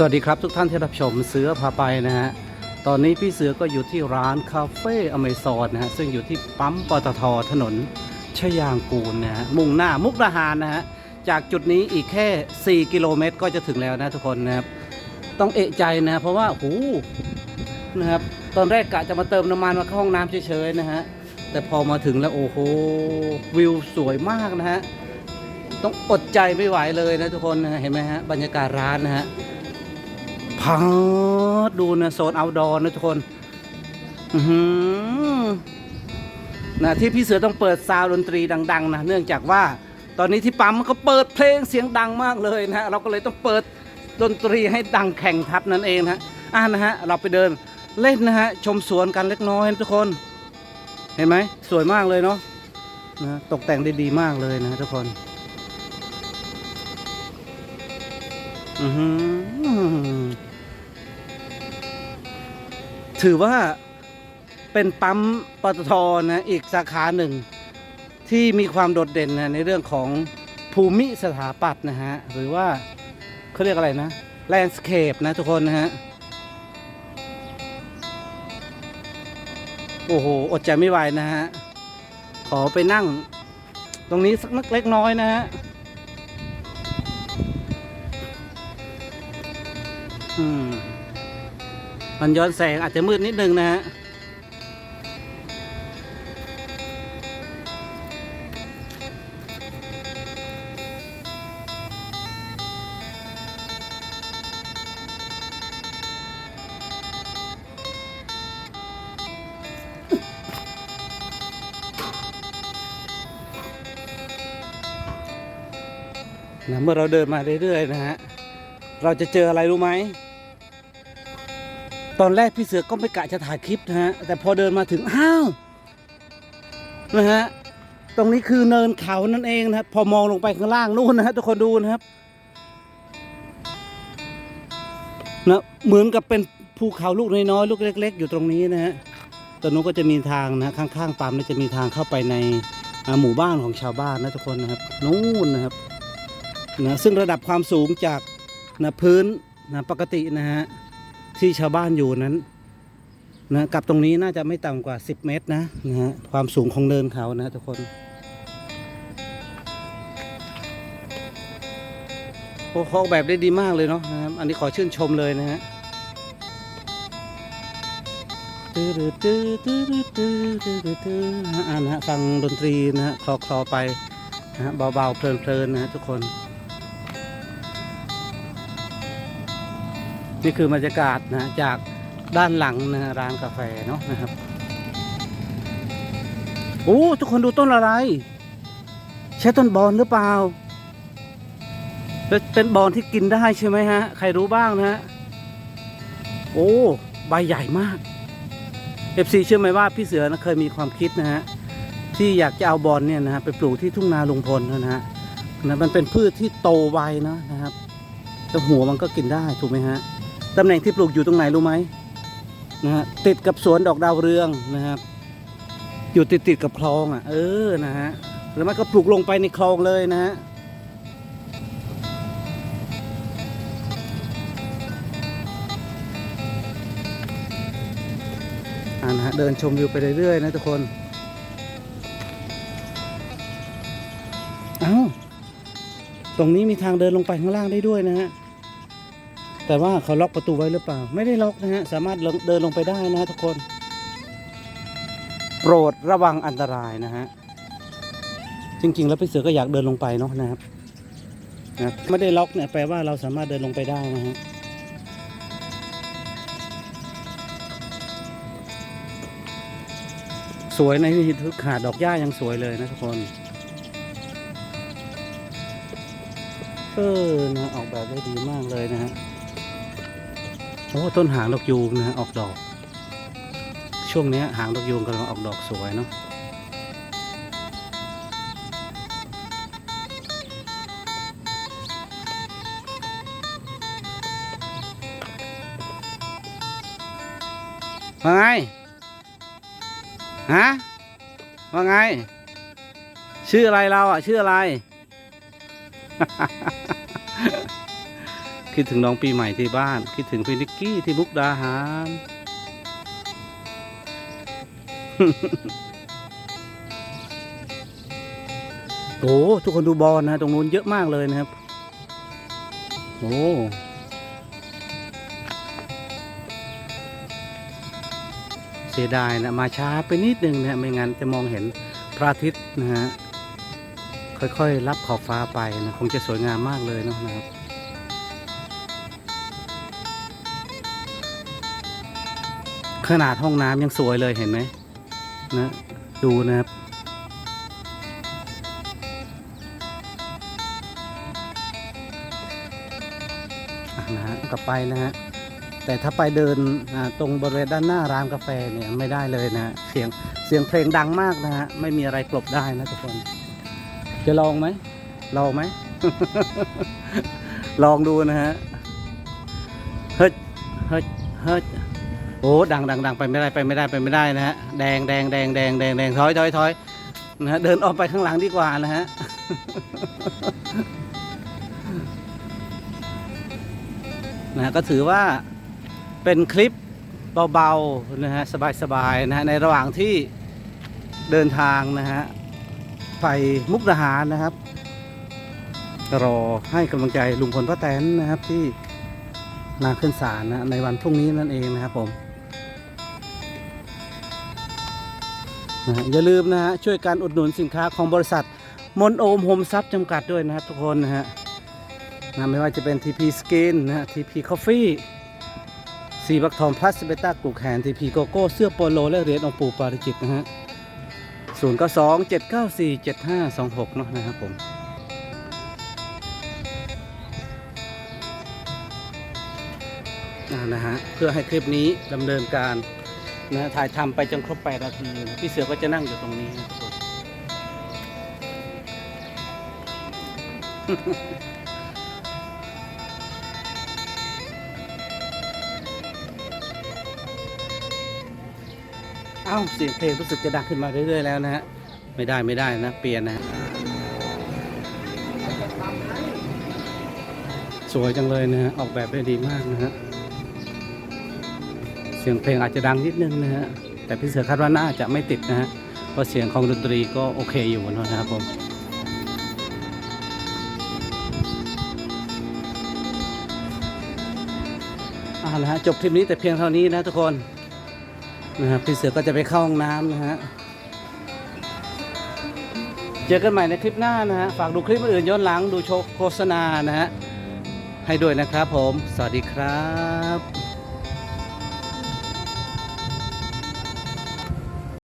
สวัสดีครับทุกท่านที่รับชมเสือพาไปนะฮะ ตอนนี้พี่เสือก็อยู่ที่ร้านคาเฟ่อเมซอนนะฮะ ซึ่งอยู่ที่ปั๊มปตทถนนชยางกูลนะฮะ มุ่งหน้ามุกดาหารนะฮะ จากจุดนี้อีกแค่ 4 กิโลเมตรก็จะถึงแล้วนะทุกคนนะครับ ต้องเอะใจนะเพราะว่าโอ้นะครับ ตอนแรกกะจะมาเติมน้ำมันมาเข้าห้องน้ำเฉยๆนะฮะ แต่พอมาถึงแล้วโอ้โหวิวสวยมากนะฮะ ต้องอดใจไม่ไหวเลยนะทุกคนนะเห็นไหมฮะบรรยากาศร้านนะฮะ พังดูนะโซนเอาดอร์นะทุกคนอืนะที่พี่เสือต้องเปิดซาวด์ดนตรีดัง ๆ นะ เนื่องจากว่าตอนนี้ที่ปั๊มเขาเปิดเพลงเสียงดังมากเลยนะเราก็เลยต้องเปิดดนตรีให้ดังแข่งทับนั่นเองนะอ่านะฮะเราไปเดินเล่นนะฮะชมสวนกันเล็กน้อยนะทุกคน เห็นไหมสวยมากเลยเนาะนะตกแต่งได้ดีมากเลยนะทุกคน อือหือ ถือว่าเป็นปั๊มปตทนะอีกสาขาหนึ่ง ที่มีความโดดเด่นนะในเรื่องของภูมิสถาปัตย์นะฮะ หรือว่าเขาเรียกอะไรนะแลนด์สเคปนะทุกคนนะฮะ โอ้โห อดใจไม่ไหวนะฮะ ขอไปนั่ง ตรงนี้สักนักเล็กน้อยนะฮะอืม มันย้อนแสงอาจจะมืดนิดนึงนะฮะนะเมื่อเราเดินมาเรื่อยๆนะฮะ เราจะเจออะไรรู้ไหม ตอนแรกพี่เสือก็ไม่กะจะถ่ายคลิปนะฮะ แต่พอเดินมาถึง อ้าวนะฮะ ตรงนี้คือเนินเขานั่นเองนะครับ พอมองลงไปข้างล่างนู่นนะฮะทุกคนดูนะครับนะเหมือนกับเป็นภูเขาลูกน้อยๆลูกเล็ก ๆ อยู่ตรงนี้นะฮะตรงนู้นก็จะมีทางนะข้างๆปั๊มนี่จะมีทางเข้าไปในหมู่บ้านของชาวบ้านนะทุกคนนะครับนู่นนะครับนะซึ่งระดับความสูงจากนะพื้นนะปกตินะฮะ ที่ชาวบ้านอยู่นั้นนะกับตรงนี้น่าจะไม่ต่ำกว่า 10 เมตรนะนะฮะความสูงของเนินเขานะทุกคน โอ้เขาออกแบบได้ดีมากเลยเนาะนะครับอันนี้ขอชื่นชมเลยนะฮะอตื้อตื้อตื้อตื้อตื้อตื้อนะฮะอ่านะฮะฟังดนตรีนะฮะคลอคลอๆไปนะฮะเบาๆเพลินๆนะฮะทุกคน นี่คือบรรยากาศนะจากด้านหลังนะร้านกาแฟเนาะนะครับโอ้ทุกคนดูต้นอะไร ใช่ต้นบอนหรือเปล่าเป็นเป็นบอนที่กินได้ใช่ไหมฮะ ใครรู้บ้างนะฮะโอ้ใบใหญ่มาก FC เชื่อไหมว่าพี่เสือนะเคยมีความคิดนะฮะที่อยากจะเอาบอนเนี่ยนะฮะไปปลูกที่ทุ่งนาลุงพลนะฮะนะมันเป็นพืชที่โตไวนะนะครับแต่หัวมันก็กินได้ถูกไหมฮะ ตำแหน่งที่ปลูกอยู่ตรงไหนรู้ไหมนะฮะติดกับสวนดอกดาวเรืองนะครับ อยู่ติดติดกับคลองอะ เออนะฮะหรือไม่ก็ปลูกลงไปในคลองเลยนะฮะอ่านะฮะเดินชมวิวไปเรื่อยๆนะทุกคน เอ้า ตรงนี้มีทางเดินลงไปข้างล่างได้ด้วยนะฮะ แต่ว่าเขาล็อกประตูไว้หรือเปล่า ไม่ได้ล็อกนะฮะ สามารถเดินลงไปได้นะะทุกคน โปรดระวังอันตรายนะฮะ จริง ๆ แล้วพี่เสือก็อยากเดินลงไปเนาะนะครับนะไม่ได้ล็อกเนี่ยแปลว่าเราสามารถเดินลงไปได้นะฮะสวยในะนี่ทุกหาดดอกหญ้ายังสวยเลยนะทุกคนเออนะออกแบบได้ดีมากเลยนะฮะ อ้ต้นหางดอกยูงนะฮะออกดอก ช่วงนี้หางดอกยูงกำลังออกดอกสวยเนาะว่าไง ฮะ ว่าไง ชื่ออะไรเราอะ ชื่ออะไร คิดถึงน้องปีใหม่ที่บ้าน คิดถึงพี่นิกกี้ที่มุกดาหารโอ้ทุกคนดูบอลนะตรงนู้นเยอะมากเลยนะครับ โอ้เสียดายนะ มาช้าไปนิดนึงนะไม่งั้นจะมองเห็นพระอาทิตย์นะฮะค่อยๆ รับขอบฟ้าไปนะ คงจะสวยงามมากเลยเนอะนะครับ ขนาดห้องน้ำยังสวยเลยเห็นไหมนะดูนะครับนะฮะกลับไปนะฮะแต่ถ้าไปเดินตรงบริเวณด้านหน้าร้านกาแฟเนี่ยไม่ได้เลยนะฮะเสียงเสียงเพลงดังมากนะฮะไม่มีอะไรกลบได้นะทุกคน จะลองไหมลองไหมลองดูนะฮะเฮ้ยเฮ้ยเฮ้ย โอ้ดังดังดังไปไม่ได้ไปไม่ได้ไปไม่ได้นะฮะแดงแดงแดงแดงแดงแดงถอยถอยถอยนะฮะเดินออกไปข้างหลังดีกว่านะฮะนะก็ถือว่าเป็นคลิปเบาๆนะฮะสบายๆนะฮะในระหว่างที่เดินทางนะฮะไปมุกดาหารนะครับ รอให้กำลังใจลุงพลป้าแตนนะครับที่นาขึ้นศาลนะในวันพรุ่งนี้นั่นเองนะครับผม นะอย่าลืมนะฮะช่วยการอุดหนุนสินค้าของบริษัทมนโอมโฮมซับจำกัดด้วยนะครับทุกคนนะฮะนะไม่ว่าจะเป็น TP Skin นะฮะ TP Coffee สีบักทองพลัสเบต้ากูแขน TP โกโก้เสื้อโปโลและเหรียญองปู่ปาริจิตนะฮะ0 9 2 7 9 4 7 5 2 6เนาะนะครับผมนะฮะเพื่อให้คลิปนี้ดำเนินการ นะถ่ายทำไปจนครบ8นาทีพี่เสือก็จะนั่งอยู่ตรงนี้ครับผมเอ้าเสียงเพลงรู้สึกจะดังขึ้นมาเรื่อยๆแล้วนะฮะไม่ได้ไม่ได้นะ เปลี่ยนนะ สวยจังเลยนะฮะออกแบบได้ดีมากนะฮะ สียงเพลงอาจจะดังนิดนึงนะฮะแต่พี่เสือคาดว่าน่าจะไม่ติดนะฮะเพราะเสียงของดนตรีก็โอเคอยู่นะครับผมเอานะฮะจบคลิปนี้แต่เพียงเท่านี้นะทุกคนนะครับพี่เสือก็จะไปเข้าห้องน้ำนะฮะเจอกันใหม่ในคลิปหน้านะฮะฝากดูคลิปอื่นย้อนหลังดูโชว์โฆษณานะฮะให้ด้วยนะครับผม สวัสดีครับ